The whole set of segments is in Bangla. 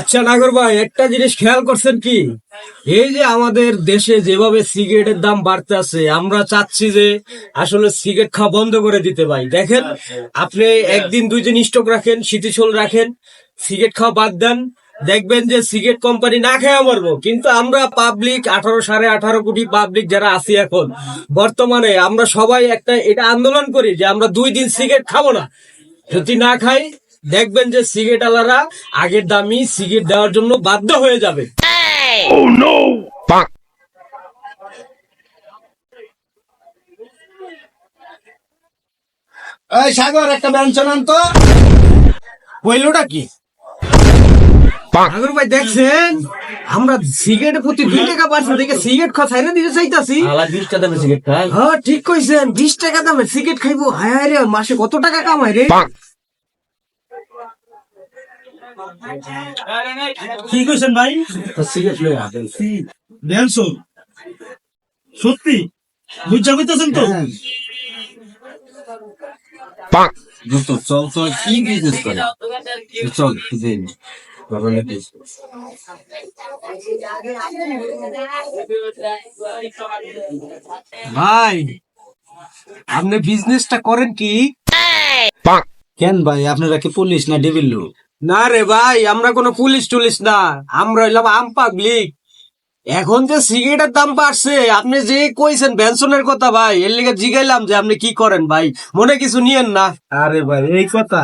আচ্ছা নাগর ভাই, একটা জিনিস খেয়াল করছেন কি? এই যে আমাদের দেশে যেভাবে সিগারেটের দাম বাড়তে আছে, আমরা চাচ্ছি যে আসলে সিগারেট খাওয়া বন্ধ করে দিতে ভাই। দেখেন, আপনি একদিন দুই দিন স্টক রাখেন, শীতিশোল রাখেন, সিগারেট খাওয়া বাদ দেন, দেখবেন যে সিগারেট কোম্পানি না খেয়ে মরবো। কিন্তু আমরা পাবলিক আঠারো সাড়ে আঠারো কোটি পাবলিক যারা আছি এখন, বর্তমানে আমরা সবাই একটা এটা আন্দোলন করি যে আমরা দুই দিন সিগারেট খাব না। যদি না খাই দেখবেন যে সিগারেট আলারা আগের দামি সিগারেট দেওয়ার জন্য বাধ্য হয়ে যাবে। এই সাগর একটা ব্যঞ্জন আনতো কইলোটা কি? আগর ভাই দেখছেন? আমরা সিগারেটের প্রতি দুই টাকা বাড়ছে দেখে সিগারেট খাওয়া ছাইনা দিতে চাইতাছি। বিশটা দামে সিগারেট খাই। হ্যাঁ ঠিক কইছেন বিশ টাকা দামে সিগারেট খাইবো। হায় হায় রে মাসে কত টাকা কামাই রে? কি কইছেন ভাই? আসেন দেড়শো সত্যি? বুঝা কইতেছেন তো? দোস্ত চল তো কি বিজনেস করে? চল দেন ভাই আপনি বিজনেসটা করেন কি? কেন ভাই আপনারা কি পুলিশ না ডেভিল লোক? না রে ভাই আমরা কোনো পুলিশ টুলিশ না। আমরা হইলাম আম পাবলিক। এখন যে সিগারেটের দাম বাড়ছে আপনি যে কইছেন বেনসনের কথা ভাই এর লিগে জিগাইলাম যে আপনি কি করেন ভাই মনে কিছু নিয়েন না। আরে ভাই এই কথা।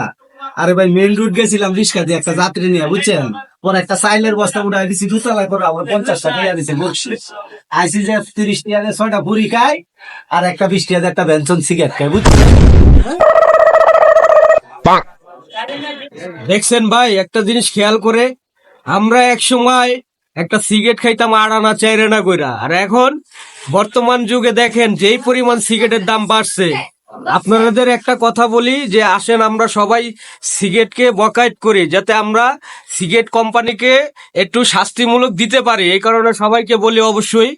আরে ভাই মেন রুট গেছিলাম রিক্সা দিয়ে একটা যাত্রী নিয়ে বুঝছেন? পরে একটা সাইলের বস্তা উঠাই দিছি দুতলা করে আমার পঞ্চাশ টাকা ইয়া দিছে বলছে আইসি যে তিরিশ টাকা দিয়ে ছয়টা পুরি খাই আর একটা বিশ টাকা দিয়ে একটা বেনসন সিগারেট খাই বুঝছেন? দেখছেন ভাই, একটা জিনিস খেয়াল করে, আমরা এক সময় একটা সিগারেট খাইতাম আড়ানা চাইরানা কইরা। আর এখন বর্তমান যুগে দেখেন, যেই পরিমাণ সিগারেটের দাম বাড়ছে, আপনাদের একটা কথা বলি যে, আসেন আমরা সবাই সিগারেটকে বকাইট করি, যাতে আমরা সিগারেট কোম্পানিকে একটু শাস্তিমূলক দিতে পারি। এই কারণে সবাইকে বলি অবশ্যই,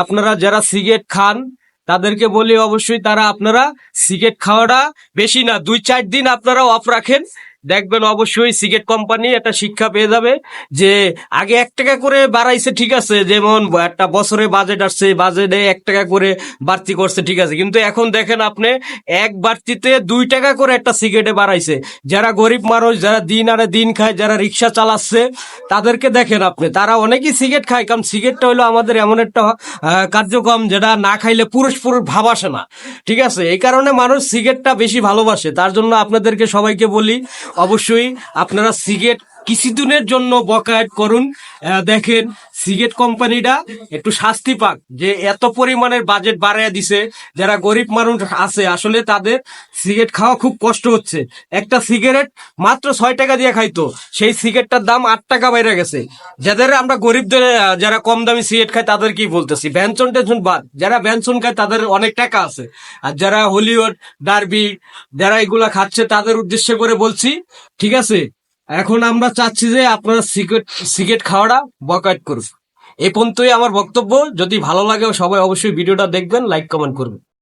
আপনারা যারা সিগারেট খান, তাদেরকে বলি অবশ্যই, তারা আপনারা সিগারেট খাওয়াটা বেশি না, দুই চার দিন আপনারা অফ রাখেন দেখবেন অবশ্যই সিগারেট কোম্পানি একটা শিক্ষা পেয়ে যাবে যে আগে এক টাকা করে বাড়াইছে, ঠিক আছে, যেমন একটা বছরে বাজেট আসছে বাজেটে এক টাকা করে বাড়তি করছে, ঠিক আছে। কিন্তু এখন দেখেন আপনি, এক বাড়তিতে দুই টাকা করে একটা সিগারেটে বাড়াইছে। যারা গরিব মানুষ, যারা দিন আরে দিন খায়, যারা রিক্সা চালাচ্ছে, তাদেরকে দেখেন আপনি, তারা অনেকেই সিগারেট খায়, কারণ সিগারেটটা হলো আমাদের এমন একটা কার্যক্রম যেটা না খাইলে পুরুষ পুরুষ ভাব আসে না, ঠিক আছে। এই কারণে মানুষ সিগারেটটা বেশি ভালোবাসে, তার জন্য আপনাদেরকে সবাইকে বলি অবশ্যই আপনারা সিগারেট কিছুদিনের জন্য বকায়ত করুন। দেখেন, সিগারেট কোম্পানিটা একটু শাস্তি পাক, যে এত পরিমাণের বাজেট বাড়াইয়া দিছে, যারা গরিব মানুষ আছে, আসলে তাদের সিগারেট খাওয়া খুব কষ্ট হচ্ছে। একটা সিগারেট মাত্র ছয় টাকা দিয়ে খাইতো, সেই সিগারেটটার দাম আট টাকা বাইরে গেছে। যাদের আমরা গরিবদের যারা কম দামি সিগারেট খায় তাদের কি বলতেছি ব্যঞ্চন টেনশন বাদ। যারা ব্যঞ্চন খায়, তাদের অনেক টাকা আছে। আর যারা হলিউড, ডার্বি, যারা এগুলা খাচ্ছে, তাদের উদ্দেশ্য করে বলছি, ঠিক আছে? এখন আমরা চাচ্ছি যে আপনারা সিগারেট সিগারেট খাওয়াটা বকয়েট করুন। এ পর্যন্তই আমার বক্তব্য। যদি ভালো লাগে সবাই অবশ্যই ভিডিওটা দেখবেন লাইক কমেন্ট করবেন।